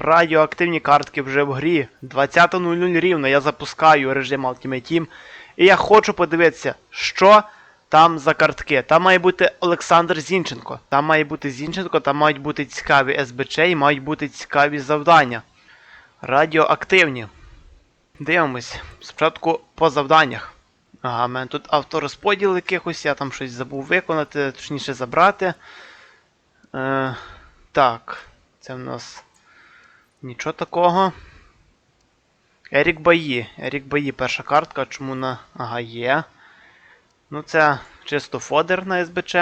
Радіоактивні картки вже в грі. 20.00 рівно я запускаю режим Ultimate Team. І я хочу подивитися, що там за картки. Там має бути Олександр Зінченко. Там має бути Зінченко, там мають бути цікаві СБЧ і мають бути цікаві завдання. Радіоактивні. Дивимось. Спочатку по завданнях. Ага, в мене тут авторозподіл якихось, я там щось забув виконати, точніше забрати. Е, так, це в нас нічого такого. Ерік Баї. Ерік Баї, перша картка, чому на. Ага, є. Ну, це чисто фодер на СБЧ.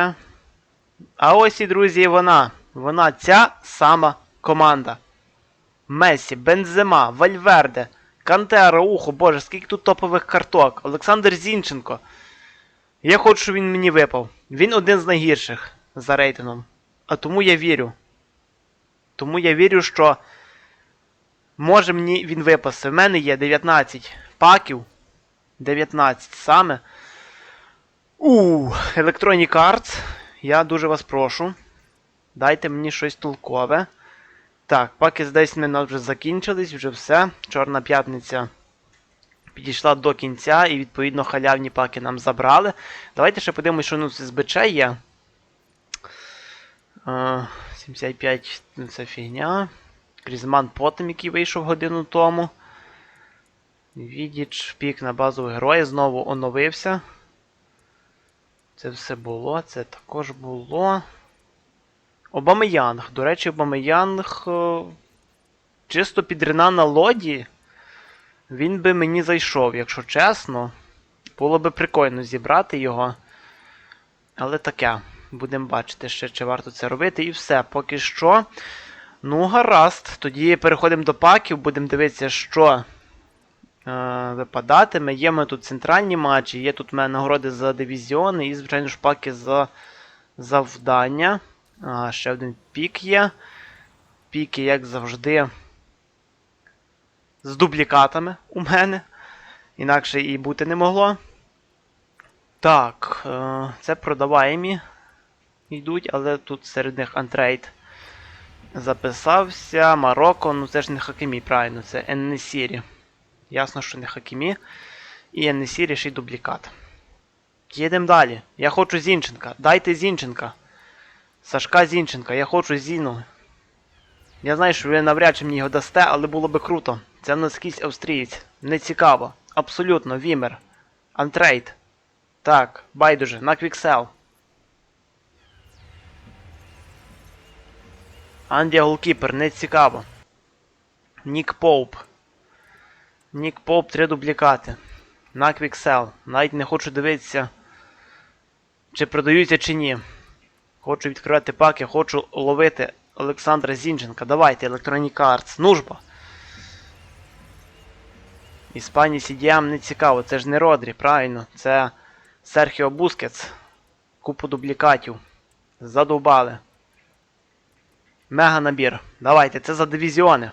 А ось і, друзі, вона. Вона ця сама команда. Месі, Бензема, Вальверде, Кантера, Ухо, боже, скільки тут топових карток. Олександр Зінченко. Я хочу, щоб він мені випав. Він один з найгірших за рейтингом. А тому я вірю. Тому я вірю, що може мені він випасти. В мене є 19 паків. 19 саме. У, Electronic Arts. Я дуже вас прошу. Дайте мені щось толкове. Так, паки з десь мене вже закінчились, вже все. Чорна п'ятниця підійшла до кінця, і відповідно халявні паки нам забрали. Давайте ще подивимось, що ну, з СБЧ є. Е, 75 ну, це фігня. Крізман потом, який вийшов годину тому. Відіч, пік на базу героя знову оновився. Це все було, це також було. Обамеянг. До речі, Обамеянг е, чисто підрина на лоді. Він би мені зайшов, якщо чесно. Було би прикольно зібрати його. Але таке. Будемо бачити ще, чи варто це робити. І все, поки що. Ну, гаразд. Тоді переходимо до паків, будемо дивитися, що е, випадатиме. Є мене тут центральні матчі, є тут в мене нагороди за дивізіони і, звичайно ж, паки за завдання. А, ще один пік є. Піки, як завжди, з дублікатами у мене. Інакше і бути не могло. Так, е, це продаваємі йдуть, але тут серед них антрейд записався. Марокко, ну це ж не Хакімі, правильно, це Еннесірі. Ясно, що не Хакімі. І Еннесірі ще й дублікат. Їдемо далі. Я хочу Зінченка. Дайте Зінченка. Сашка Зінченка, я хочу Зіну. Я знаю, що ви навряд чи мені його дасте, але було би круто. Це в нас якийсь австрієць. Не цікаво. Абсолютно, Вімер. Антрейд. Так, байдуже, на Квіксел. Андія Голкіпер, не цікаво. Нік Поуп. Нік Поуп, три дублікати. На Квіксел. Навіть не хочу дивитися, чи продаються, чи ні. Хочу відкривати паки, хочу ловити Олександра Зінченка. Давайте, Electronic Arts. Ну ж бо. Іспанії CDM не цікаво, це ж не Родрі, правильно. Це Серхіо Бускетс. Купу дублікатів. Задовбали. Мега набір. Давайте, це за дивізіони.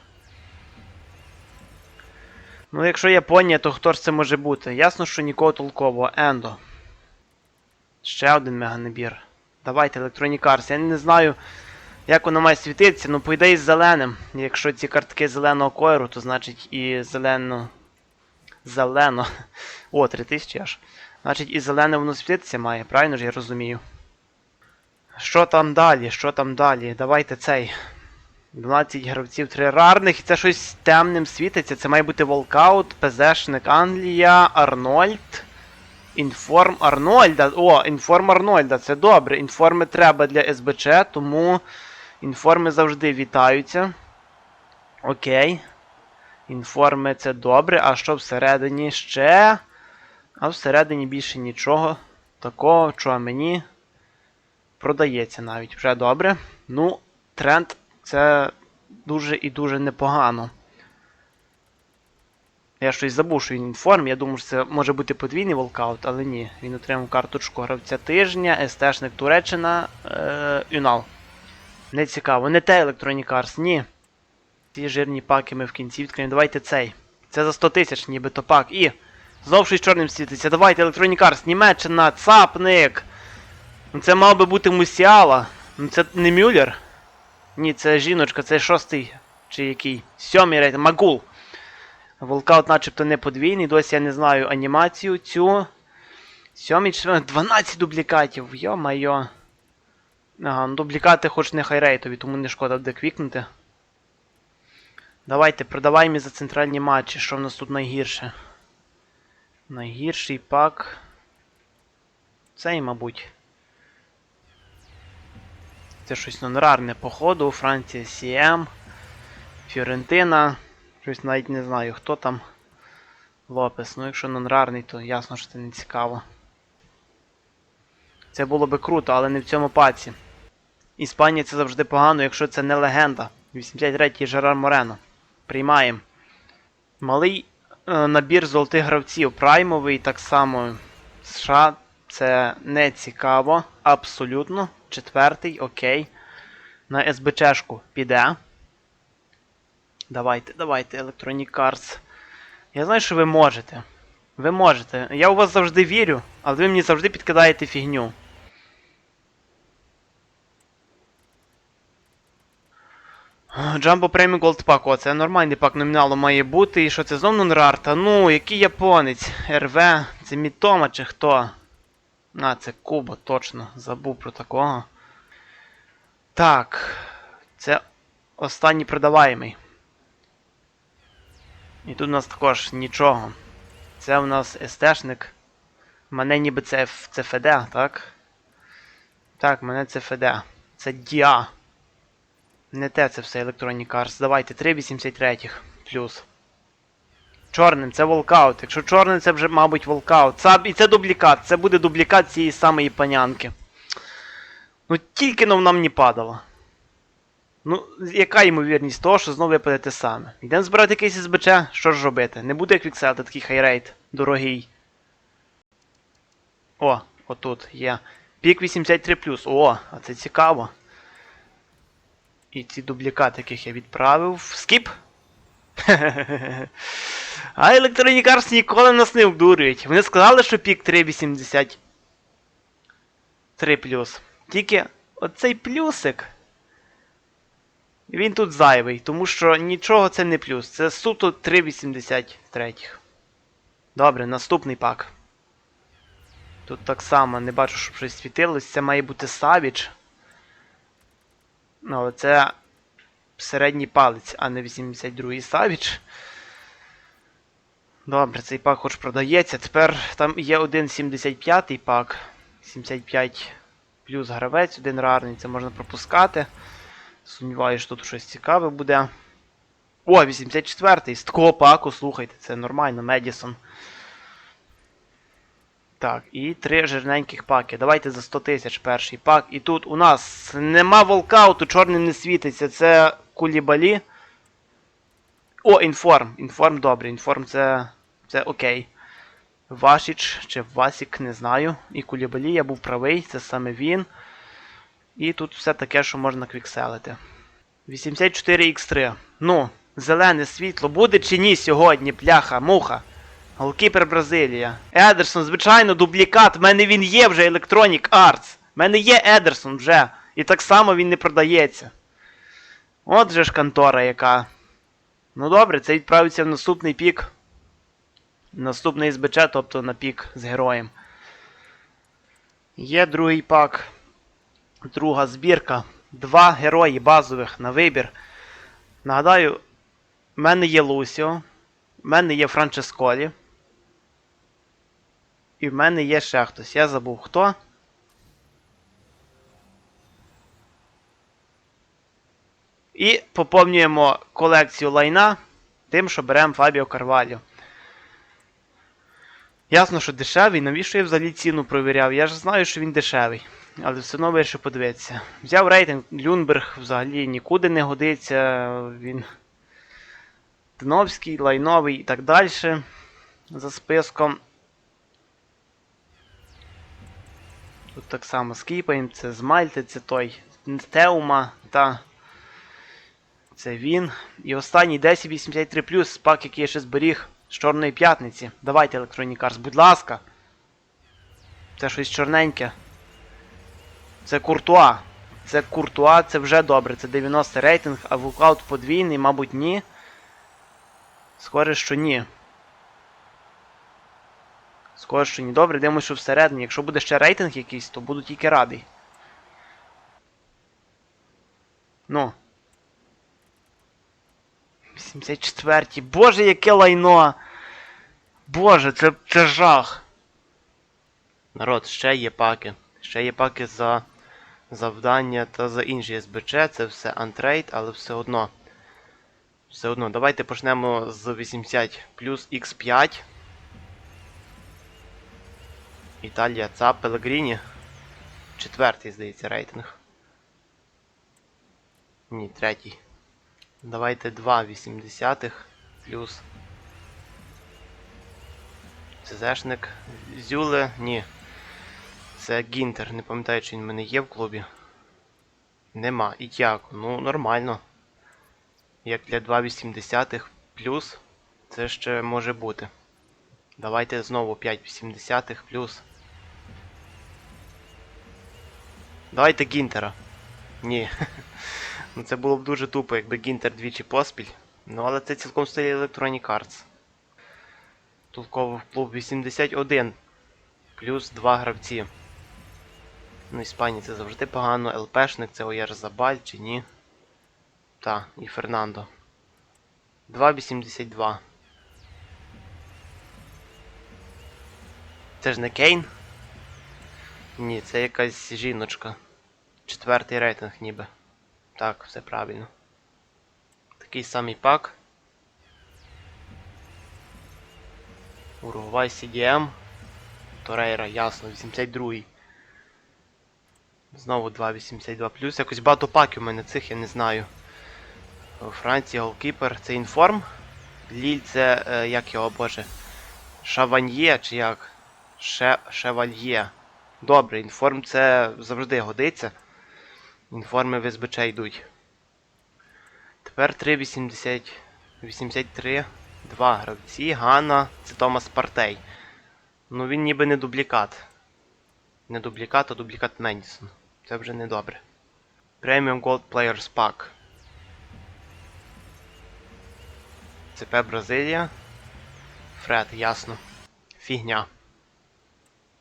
Ну, якщо Японія, то хто ж це може бути? Ясно, що нікого толкового. Ендо. Ще один мега набір. Давайте, Arts. Я не знаю, як воно має світитися, ну по ідеї з зеленим. Якщо ці картки зеленого кольору, то значить і зелено. Зелено. О, 3000 аж. Значить і зелене воно світитися має, правильно ж я розумію. Що там далі? Що там далі? Давайте цей. 12 гравців, 3 рарних, і це щось темним світиться. Це має бути Волкаут, ПЗшник Англія, Арнольд. Інформ Арнольда. О, інформ Арнольда, це добре. Інформи треба для СБЧ, тому інформи завжди вітаються. Окей. Інформи це добре. А що всередині ще? А всередині більше нічого. Такого, що мені продається навіть. Вже добре. Ну, тренд це дуже і дуже непогано. Я щось забув, що він інформ. Я думав, що це може бути подвійний волкаут, але ні. Він отримав карточку гравця тижня, СТшник Туреччина, е, Юнал. Не цікаво. Не те Electronic Arts, ні. Ці жирні паки ми в кінці відкриємо. Давайте цей. Це за 100 тисяч, нібито пак. І. Знов щось чорним світиться. Давайте Electronic Arts, Німеччина, цапник. Ну це мав би бути Мусіала. Ну це не Мюллер. Ні, це жіночка, це шостий. Чи який? Сьомий рейтинг. Магул. Волкаут начебто не подвійний, досі я не знаю анімацію цю. Сьомий, четвертий, 12 дублікатів. Йо-майо. Ага, ну дублікати хоч не хайрейтові, тому не шкода буде квікнути. Давайте, продавай за центральні матчі. Що в нас тут найгірше? Найгірший пак. Цей, мабуть. Це щось нонрарне, походу. Франція Сіем. Фіорентина. Щось навіть не знаю, хто там. Лопес. Ну, якщо нонрарний, то ясно, що це не цікаво. Це було би круто, але не в цьому паці. Іспанія це завжди погано, якщо це не легенда. 83-й Жерар Морено. Приймаємо. Малий е, набір золотих гравців. Праймовий так само. США це не цікаво. Абсолютно. Четвертий, окей. На СБЧшку піде. Давайте, давайте, Electronic Arts. Я знаю, що ви можете. Ви можете. Я у вас завжди вірю, але ви мені завжди підкидаєте фігню. Jumbo Premium Gold Pack, о, це нормальний пак номіналу має бути. І що це знову Нунрар? Та ну, який японець? РВ, це Мітома чи хто? А, це Куба, точно. Забув про такого. Так. Це останній продаваємий. І тут у нас також нічого. Це у нас СТшник. Мене ніби це це ФД, так? Так, мене це ФД. Це Діа. Не те це все Electronic Arts. Давайте 3,83 плюс. Чорним це волкаут. Якщо чорним, це вже, мабуть, волкаут. Це, і це дублікат. Це буде дублікат цієї самої панянки. Ну тільки но нам не падало. Ну, яка ймовірність того, що знову випаде те саме? Йдемо збирати якийсь СБЧ, що ж робити? Не буде як вікселити такий хайрейт, дорогий. О, отут є. Пік 83. О, а це цікаво. І ці дублікати, яких я відправив. Скіп. А Arts ніколи нас не обдурюють. Вони сказали, що пік 3,83. Тільки оцей плюсик. Він тут зайвий, тому що нічого це не плюс. Це суто 3,83. Добре, наступний пак. Тут так само не бачу, щоб щось світилось. Це має бути Savage. Ну, це середній палець, а не 82-й Savage. Добре, цей пак хоч продається. Тепер там є один 75-й пак. 75 плюс гравець, один рарний, це можна пропускати. Сумніваюся, що тут щось цікаве буде. О, 84-й. З такого паку, слухайте, це нормально, Медісон. Так, і три жирненьких паки. Давайте за 100 тисяч перший пак. І тут у нас нема волкауту, чорним не світиться. Це кулібалі. О, інформ. Інформ добре. Інформ це. Це окей. Вашіч чи Васік, не знаю. І кулібалі, я був правий, це саме він. І тут все таке, що можна квікселити. 84Х3. Ну, зелене світло буде чи ні сьогодні, пляха, муха. Голкіпер Бразилія. Едерсон, звичайно, дублікат. В мене він є вже Electronic Arts. В мене є Едерсон вже. І так само він не продається. От же ж контора яка. Ну добре, це відправиться в наступний пік. Наступний СБЧ, тобто на пік з героєм. Є другий пак. Друга збірка. Два герої базових на вибір. Нагадаю, в мене є Лусіо. В мене є Франческолі. І в мене є ще хтось. Я забув хто. І поповнюємо колекцію лайна тим, що беремо Фабіо Карвалю. Ясно, що дешевий, навіщо я взагалі ціну провіряв? Я ж знаю, що він дешевий. Але все одно вирішив подивитися. Взяв рейтинг, Люнберг взагалі нікуди не годиться. Він. Дновський, лайновий і так далі. За списком. Тут так само скіпаємо, це з Мальти, це той Теума та. Це він. І останній 1083 пак, який я ще зберіг з Чорної п'ятниці. Давайте Arts, будь ласка. Це щось чорненьке. Це Куртуа. Це Куртуа, це вже добре, це 90 рейтинг, а вулкаут подвійний, мабуть, ні. Схоже, що ні. Схоже, що ні. Добре, дивимося, що всередині. Якщо буде ще рейтинг якийсь, то буду тільки радий. Ну. 84. Боже, яке лайно! Боже, це, це жах. Народ, ще є паки. Ще є паки за завдання та за інші СБЧ. Це все антрейд, але все одно. Все одно. Давайте почнемо з 80 плюс X5. Італія ЦАП Пелегріні. Четвертий, здається, рейтинг. Ні, третій. Давайте 2 80 плюс. ЦЗшник. Зюле, ні. Це Гінтер, не пам'ятаю, чи він в мене є в клубі. Нема. І Тяко. Ну, нормально. Як для 2,80 плюс, це ще може бути. Давайте знову 5,80 плюс. Давайте Гінтера. Ні. ну це було б дуже тупо, якби Гінтер двічі поспіль. Ну, але це цілком в стилі Electronic Arts. Толково в клуб 81. Плюс 2 гравці. Ну, Іспанії це завжди погано. ЛПшник це Оєр Забаль чи ні. Та, і Фернандо. 2,82. Це ж не Кейн? Ні, це якась жіночка. Четвертий рейтинг ніби. Так, все правильно. Такий самий пак. Уругвай CDM. Торейра, ясно, 82-й. Знову 2,82 плюс. Якось багато паків у мене цих, я не знаю. У Франції голкіпер. Це інформ. Ліль це. Е, як його боже. Шаваньє чи як? Ше, Шевальє. Добре, інформ це завжди годиться. Інформи в СБЧ йдуть. Тепер 3,80. 83. Два гравці. Ганна. Це Томас Партей. Ну він ніби не дублікат. Не дублікат, а дублікат Мендісон. Це вже не добре. Premium Gold Players Pack. ЦП Бразилія. Фред, ясно. Фігня.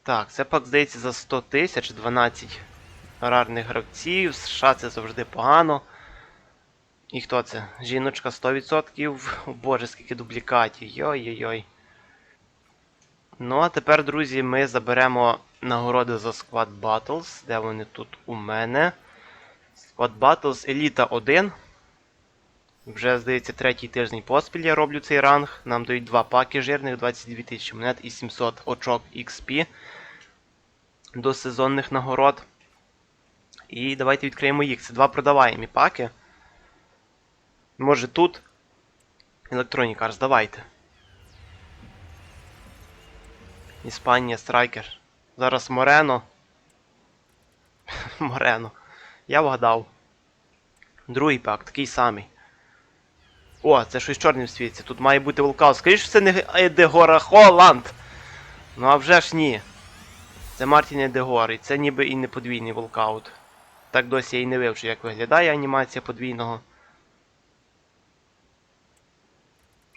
Так, це пак здається за 100 тисяч 12 рарних гравців. США це завжди погано. І хто це? Жіночка 100%. О боже, скільки дублікатів. Йой-йой-йой. Ну, а тепер, друзі, ми заберемо нагороди за Squad Battles. Де вони тут у мене? Squad Battles Еліта 1. Вже, здається, третій тиждень поспіль я роблю цей ранг. Нам дають два паки жирних, 22 тисячі монет і 700 очок XP до сезонних нагород. І давайте відкриємо їх. Це два продаваємі паки. Може тут. Electronic Arts, давайте. Іспанія, страйкер. Зараз Морено. Морено. Я вгадав. Другий пак, такий самий. О, це щось чорним світиться. Тут має бути волкаут. Скоріше це не Едегора Холланд. Ну а вже ж ні. Це Мартін Едегор, і це ніби і не подвійний волкаут. Так досі я і не вивчу, як виглядає анімація подвійного.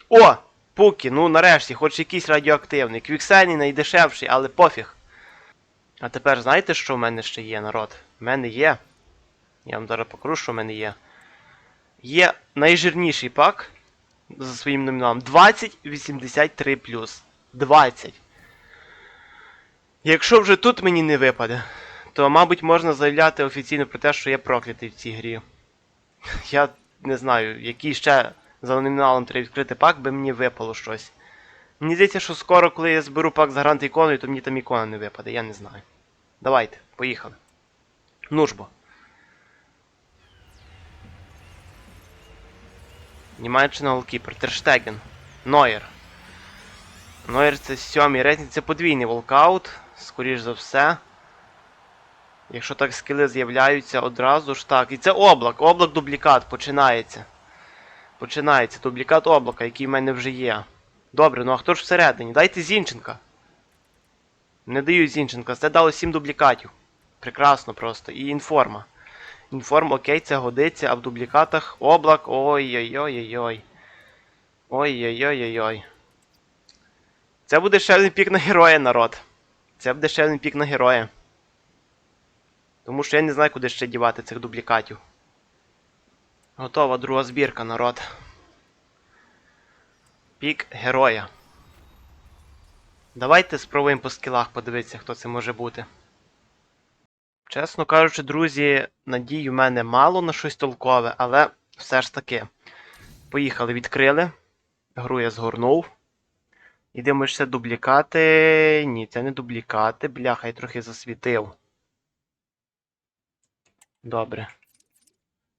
О! Пукі, ну нарешті, хоч якийсь радіоактивний. Квіксельний найдешевший, але пофіг. А тепер знаєте, що в мене ще є, народ? В мене є. Я вам зараз покажу, що в мене є. Є найжирніший пак за своїм номіналом 2083 20. Якщо вже тут мені не випаде, то, мабуть, можна заявляти офіційно про те, що я проклятий в цій грі. Я не знаю, який ще за номіналом треба відкрити пак, би мені випало щось. Мені здається, що скоро, коли я зберу пак за грант іконою, то мені там ікона не випаде, я не знаю. Давайте, поїхали. Ну ж бо. Німеччина голкіпер. Терштеген. Нойер. Нойер це сьомий рейтинг, це подвійний волкаут, скоріш за все. Якщо так скіли з'являються одразу ж так. І це облак. Облак дублікат починається. Починається дублікат облака, який в мене вже є. Добре, ну а хто ж всередині? Дайте Зінченка. Не даю Зінченка. Це дало 7 дублікатів. Прекрасно просто. І інформа. Інформ, окей, це годиться, а в дублікатах облак. Ой-ой-ой-ой-ой. Ой-ой-ой-ой-ой. Це буде ще пік на героя, народ. Це буде ще пік на героя. Тому що я не знаю, куди ще дівати цих дублікатів. Готова друга збірка, народ. Пік героя. Давайте спробуємо по скілах подивитися, хто це може бути. Чесно кажучи, друзі, надій у мене мало на щось толкове, але все ж таки. Поїхали, відкрили. Гру я згорнув. І дивимося дублікати. Ні, це не дублікати. Бляха, я трохи засвітив. Добре.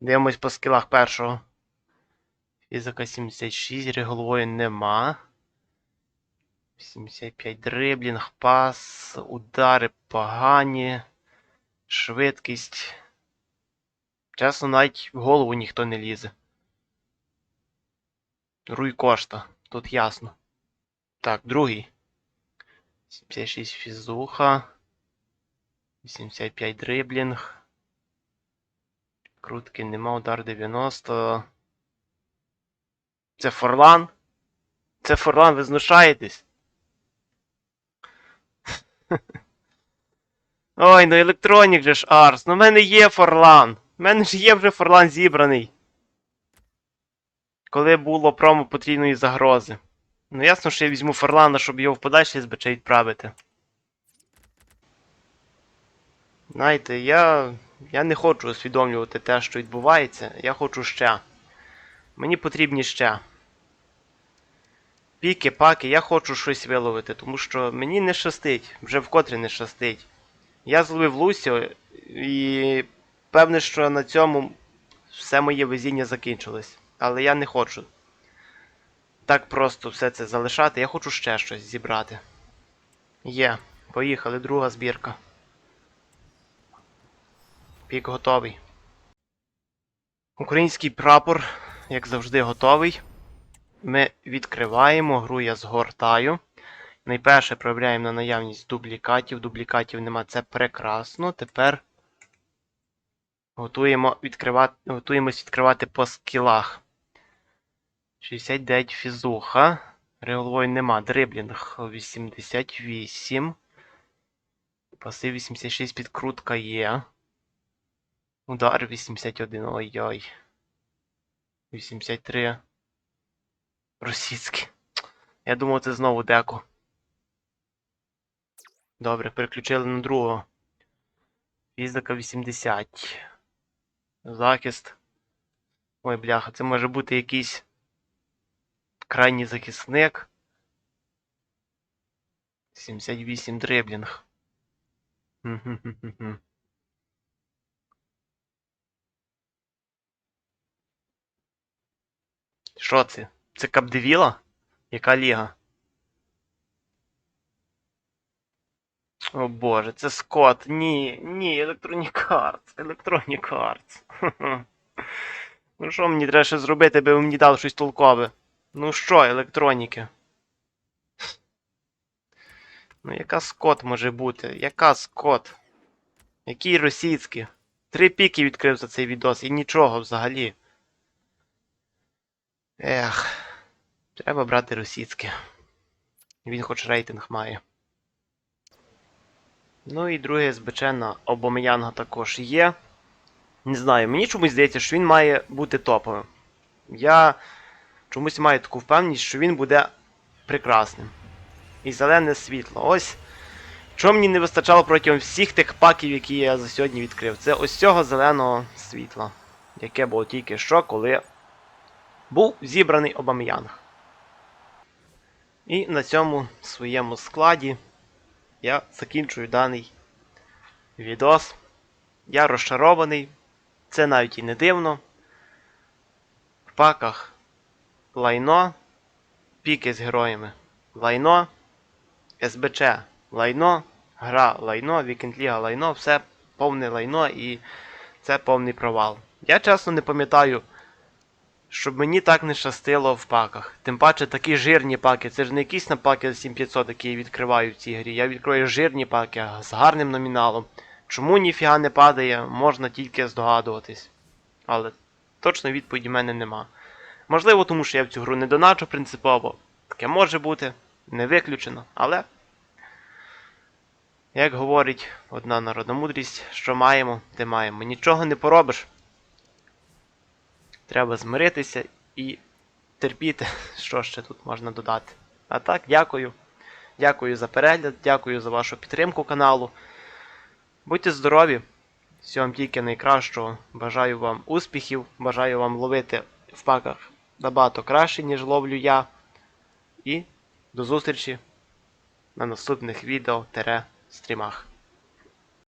Дивимось по скілах першого. Фізика 76, реголової нема. 75 дриблінг, пас, удари погані. Швидкість. Чесно, навіть в голову ніхто не лізе. Руй кошта, тут ясно. Так, другий. 76 фізуха. 85 дриблінг. Крутки нема, удар 90. Це Форлан? Це Форлан, ви знушаєтесь? Ой, ну електронік же ж Арс. Ну в мене є Форлан. У мене ж є вже Форлан зібраний. Коли було промо потрійної загрози. Ну ясно, що я візьму Форлана, щоб його в подальший СБЧ відправити. Знаєте, я. Я не хочу усвідомлювати те, що відбувається. Я хочу ще. Мені потрібні ще. Піки, паки, я хочу щось виловити, тому що мені не щастить, вже вкотре не щастить. Я зловив Лусіо і певне, що на цьому все моє везіння закінчилось. Але я не хочу так просто все це залишати. Я хочу ще щось зібрати. Є, поїхали, друга збірка. Пік готовий. Український прапор, як завжди, готовий. Ми відкриваємо, гру я згортаю. Найперше проявляємо на наявність дублікатів. Дублікатів нема, це прекрасно. Тепер готуємо відкривати, готуємось відкривати по скілах. 69 фізуха. Реголової нема. Дриблінг 88. Паси 86 підкрутка є. Удар 81. Ой-ой. 83. Російський. Я думав, це знову деко. Добре, переключили на другого. Фізика 80. Захист. Ой, бляха, це може бути якийсь крайній захисник. 78 дриблінг. Хм-хм-хм-хм. Що це? Це Капдевіла? Яка ліга? О боже, це Скот. Ні, ні, Electronic Arts. Electronic Arts. Ну що мені треба ще зробити, аби ви мені дали щось толкове? Ну що, електроніки? Ну, яка Скот може бути? Яка Скот? Який російський? Три піки відкрив за цей відос і нічого взагалі. Ех, треба брати російське. Він хоч рейтинг має. Ну і друге СБЧ на Обомеянга також є. Не знаю, мені чомусь здається, що він має бути топовим. Я чомусь маю таку впевненість, що він буде прекрасним. І зелене світло. Ось. Що мені не вистачало протягом всіх тих паків, які я за сьогодні відкрив. Це ось цього зеленого світла, яке було тільки що, коли був зібраний Обам'янг. І на цьому своєму складі я закінчую даний відос. Я розчарований. Це навіть і не дивно. В паках лайно, піки з героями лайно, СБЧ лайно, гра лайно, Вікенд-ліга лайно, все повне лайно і це повний провал. Я чесно не пам'ятаю, щоб мені так не щастило в паках. Тим паче такі жирні паки. Це ж не якісь на паки за 7500, які я відкриваю в цій грі. Я відкрию жирні паки з гарним номіналом. Чому ніфіга не падає, можна тільки здогадуватись. Але точно відповіді в мене нема. Можливо, тому що я в цю гру не доначу принципово. Таке може бути, не виключено, але. Як говорить одна народна мудрість, що маємо, те маємо. Нічого не поробиш. Треба змиритися і терпіти, що ще тут можна додати. А так, дякую. Дякую за перегляд, дякую за вашу підтримку каналу. Будьте здорові! Всього тільки найкращого. Бажаю вам успіхів, бажаю вам ловити в паках набагато краще, ніж ловлю я. І до зустрічі на наступних відео стрімах.